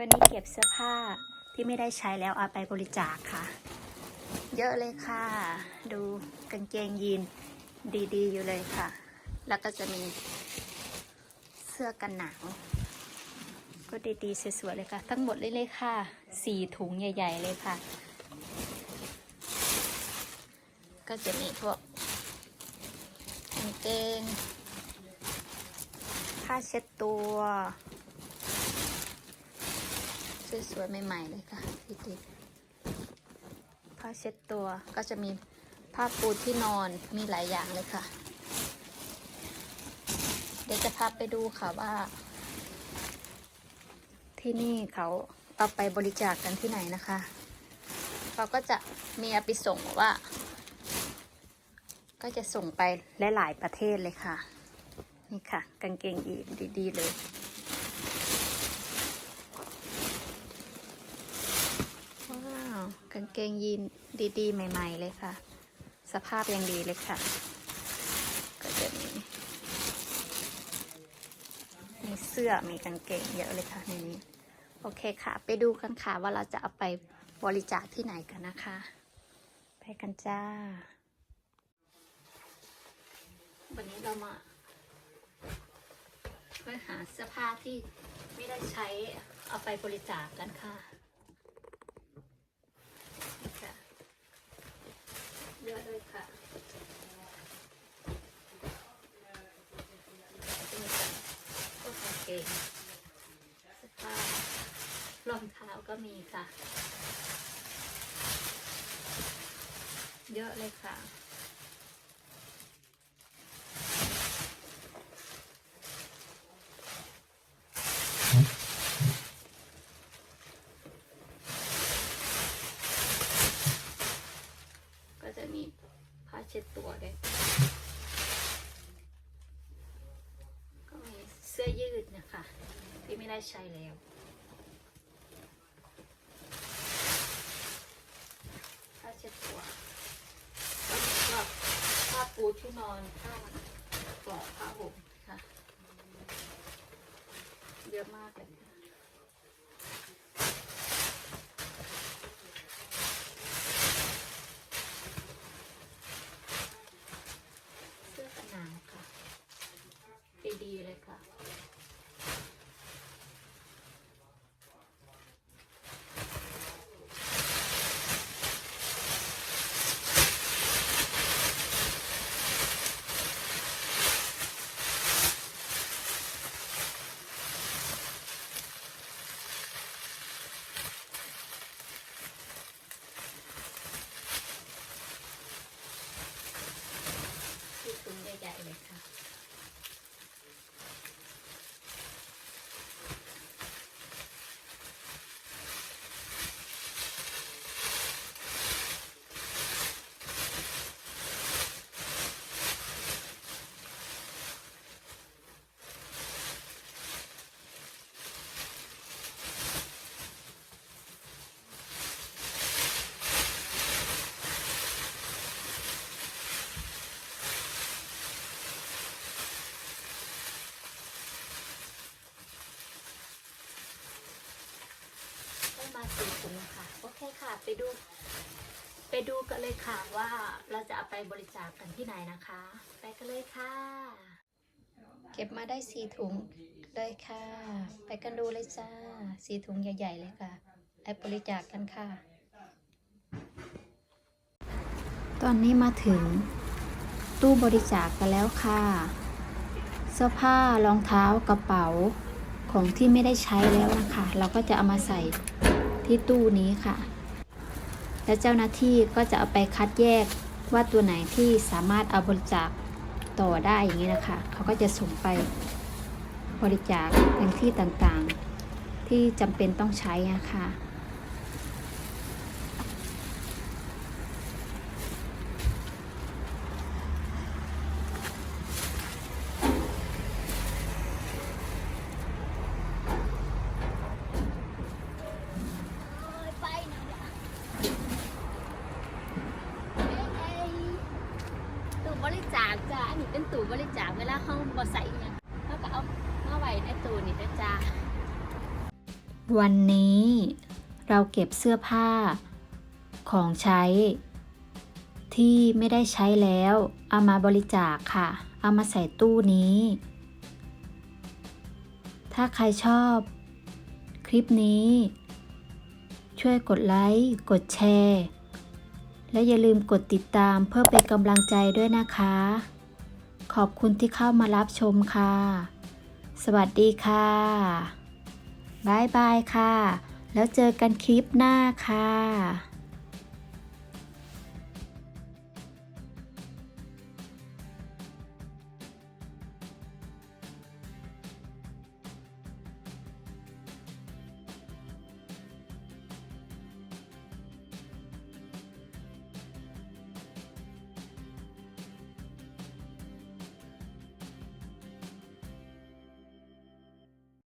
วันนี้เก็บเสื้อผ้าที่ไม่ได้ใช้แล้วเอาไปบริจาคค่ะ เยอะเลยค่ะ ดูกางเกงยีนดีๆ อยู่เลยค่ะ แล้วก็จะมีเสื้อกันหนาวก็ดีๆสวยๆเลยค่ะ ทั้งหมดเลยเลยค่ะสี่ถุงใหญ่ ๆ เลยค่ะ ก็จะมีพวกกางเกงผ้าเช็ดตัว สวยๆใหม่ๆเลยค่ะพี่ติ๊กผ้าเช็ดตัวก็จะมีผ้าปูที่นอนมีหลายอย่างเลยค่ะ เดี๋ยวจะพาไปดูค่ะว่า ที่นี่เขาเอาไปบริจาคกันที่ไหนนะคะเขาก็จะมีอาไปส่งว่า ก็จะส่งไปหลายๆประเทศเลยค่ะ นี่ค่ะ กางเกงยีนดีๆเลย ว้าว กางเกงยีนดีๆ ใหม่ ๆ เลยค่ะ สภาพยังดีเลยค่ะ ก็จะมีมีเสื้อมีกางเกงเยอะเลยค่ะในนี้ โอเคค่ะ ไปดูกันค่ะว่าเราจะเอาไปบริจาคที่ไหนกันนะคะ ไปกันจ้า วันนี้เรามาเพื่อหาเสื้อผ้าที่ไม่ได้ใช้เอาไปบริจาคกันค่ะ ยอะเลยค่ะจะมีแต่พวกกางเกงเสื้อผ้ารองเท้าก็มีค่ะ เยอะเลยค่ะ ก็จะมีผ้าเช็ดตัวด้วยก็มีเสื้อยืดนะคะ ที่ไม่ได้ใช้แล้วผ้าเช็ดตัวก็มีก็ผ้าปูที่นอนผ้าปลอกผ้าห่มค่ะเยอะมากเลยค่ะ เสื้อกันหนาวค่ะ ดีๆเลยค่ะ ที่ถุงใหญ่ๆเลยค่ะ ได้มาสี่ถุงค่ะ โอเคค่ะ ไปดู ไปดูกันเลยค่ะว่าเราจะเอาไปบริจาคกันที่ไหนนะคะ ไปกันเลยค่ะ เก็บมาได้สี่ถุงเลยค่ะ ไปกันดูเลยจ้าสี่ถุงใหญ่ ๆ เลยค่ะไปบริจาคกันค่ะ ตอนนี้มาถึงตู้บริจาคกันแล้วค่ะ เสื้อผ้ารองเท้ากระเป๋าของที่ไม่ได้ใช้แล้วนะคะ เราก็จะเอามาใส่ ที่ตู้นี้ค่ะ แล้วเจ้าหน้าที่ก็จะเอาไปคัดแยกว่าตัวไหนที่สามารถเอาบริจาคต่อได้อย่างนี้นะคะ เขาก็จะส่งไปบริจาคยังที่ต่างๆ ที่จำเป็นต้องใช้นะคะ ตู้บริ จาคจ้าอันนี้เป็นตู้บริจาคเวลาเขาบอใส่เนี่ยเขาก็เอามาไว้ในตู้นี่นะจ้าวันนี้เราเก็บเสื้อผ้า ของใช้ ที่ไม่ได้ใช้แล้ว เอามาบริจาคค่ะ เอามาใส่ตู้นี้ ถ้าใครชอบ คลิปนี้ ช่วยกดไลค์ กดแชร์ และอย่าลืมกดติดตามเพื่อเป็นกำลังใจด้วยนะคะ ขอบคุณที่เข้ามารับชมค่ะ สวัสดีค่ะบายบายค่ะ แล้วเจอกันคลิปหน้าค่ะ